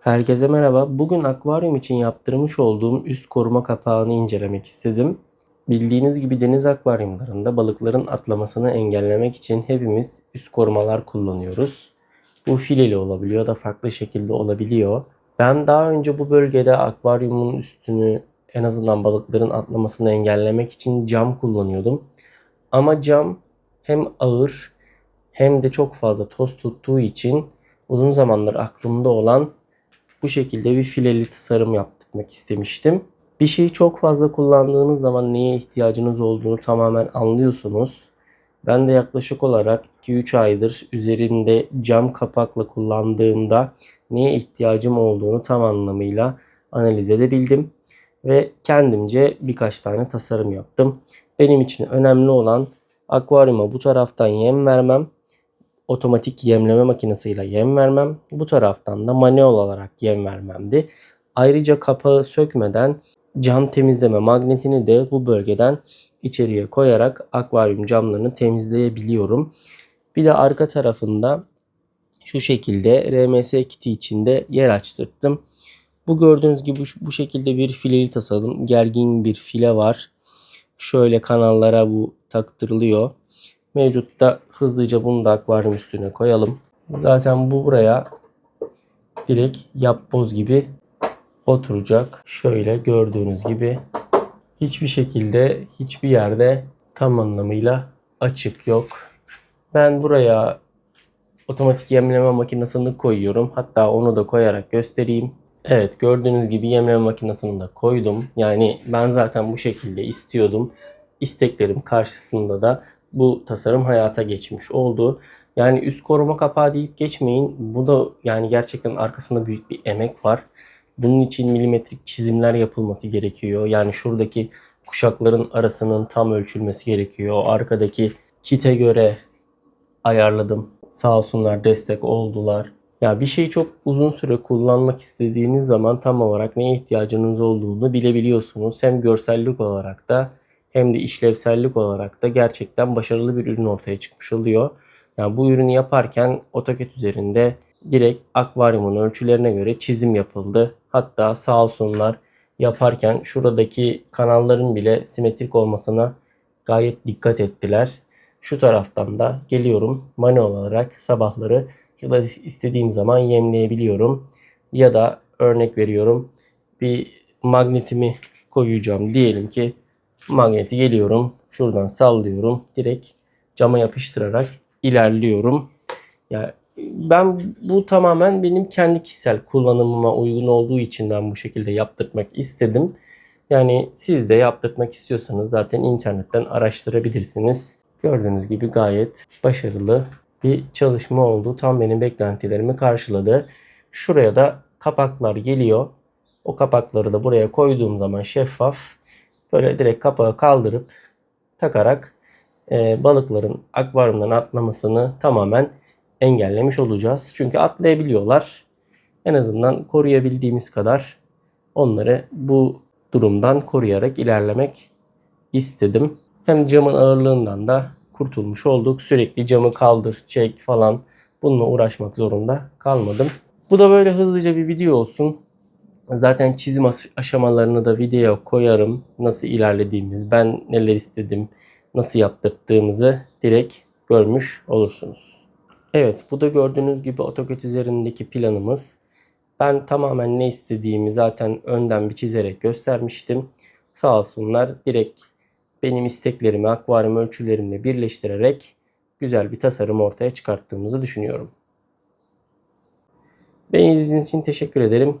Herkese merhaba. Bugün akvaryum için yaptırmış olduğum üst koruma kapağını incelemek istedim. Bildiğiniz gibi deniz akvaryumlarında balıkların atlamasını engellemek için hepimiz üst korumalar kullanıyoruz. Bu fileli olabiliyor da farklı şekilde olabiliyor. Ben daha önce bu bölgede akvaryumun üstünü en azından balıkların atlamasını engellemek için cam kullanıyordum. Ama cam hem ağır hem de çok fazla toz tuttuğu için uzun zamandır aklımda olan bu şekilde bir fileli tasarım yaptırmak istemiştim. Bir şeyi çok fazla kullandığınız zaman neye ihtiyacınız olduğunu tamamen anlıyorsunuz. Ben de yaklaşık olarak 2-3 aydır üzerinde cam kapakla kullandığımda neye ihtiyacım olduğunu tam anlamıyla analiz edebildim ve kendimce birkaç tane tasarım yaptım. Benim için önemli olan akvaryuma bu taraftan yem vermem, otomatik yemleme makinesiyle yem vermem, bu taraftan da manuel olarak yem vermemdi. Ayrıca kapağı sökmeden cam temizleme magnetini de bu bölgeden içeriye koyarak akvaryum camlarını temizleyebiliyorum. Bir de arka tarafında şu şekilde RMS kiti içinde yer açtırdım. Bu gördüğünüz gibi bu- şekilde bir fileli tasarım. Gergin bir file var. Şöyle kanallara bu taktırılıyor. Mevcutta hızlıca bunu da akvaryum üstüne koyalım. Zaten bu buraya direkt yapboz gibi oturacak. Şöyle gördüğünüz gibi hiçbir şekilde hiçbir yerde tam anlamıyla açık yok. Ben buraya otomatik yemleme makinesini koyuyorum. Hatta onu da koyarak göstereyim. Evet gördüğünüz gibi yemleme makinesini de koydum. Yani ben zaten bu şekilde istiyordum. İsteklerim karşısında da bu tasarım hayata geçmiş oldu. Yani üst koruma kapağı deyip geçmeyin. Bu da yani gerçekten arkasında büyük bir emek var. Bunun için milimetrik çizimler yapılması gerekiyor. Yani şuradaki kuşakların arasının tam ölçülmesi gerekiyor. Arkadaki kite göre ayarladım. Sağ olsunlar destek oldular. Ya bir şeyi çok uzun süre kullanmak istediğiniz zaman tam olarak neye ihtiyacınız olduğunu bilebiliyorsunuz. Hem görsellik olarak da hem de işlevsellik olarak da gerçekten başarılı bir ürün ortaya çıkmış oluyor. Yani bu ürünü yaparken AutoCAD üzerinde direkt akvaryumun ölçülerine göre çizim yapıldı. Hatta sağ olsunlar yaparken şuradaki kanalların bile simetrik olmasına gayet dikkat ettiler. Şu taraftan da geliyorum manuel olarak sabahları ya da istediğim zaman yemleyebiliyorum. Ya da örnek veriyorum bir magnetimi koyacağım. Diyelim ki magneti geliyorum. Şuradan sallıyorum. Direkt cama yapıştırarak ilerliyorum. Ya ben bu tamamen benim kendi kişisel kullanımıma uygun olduğu için ben bu şekilde yaptırmak istedim. Yani siz de yaptırmak istiyorsanız zaten internetten araştırabilirsiniz. Gördüğünüz gibi gayet başarılı bir çalışma oldu. Tam benim beklentilerimi karşıladı. Şuraya da kapaklar geliyor. O kapakları da buraya koyduğum zaman şeffaf böyle direkt kapağı kaldırıp takarak e, balıkların akvaryumdan atlamasını tamamen engellemiş olacağız. Çünkü atlayabiliyorlar. En azından koruyabildiğimiz kadar onları bu durumdan koruyarak ilerlemek istedim. Hem camın ağırlığından da kurtulmuş olduk. Sürekli camı kaldır, çek falan bununla uğraşmak zorunda kalmadım. Bu da böyle hızlıca bir video olsun. Zaten çizim aşamalarını da videoya koyarım. Nasıl ilerlediğimiz, ben neler istedim, nasıl yaptırdığımızı direkt görmüş olursunuz. Evet bu da gördüğünüz gibi AutoCAD üzerindeki planımız. Ben tamamen ne istediğimi zaten önden bir çizerek göstermiştim. Sağ olsunlar direkt benim isteklerimi akvaryum ölçülerimle birleştirerek güzel bir tasarım ortaya çıkarttığımızı düşünüyorum. Beni izlediğiniz için teşekkür ederim.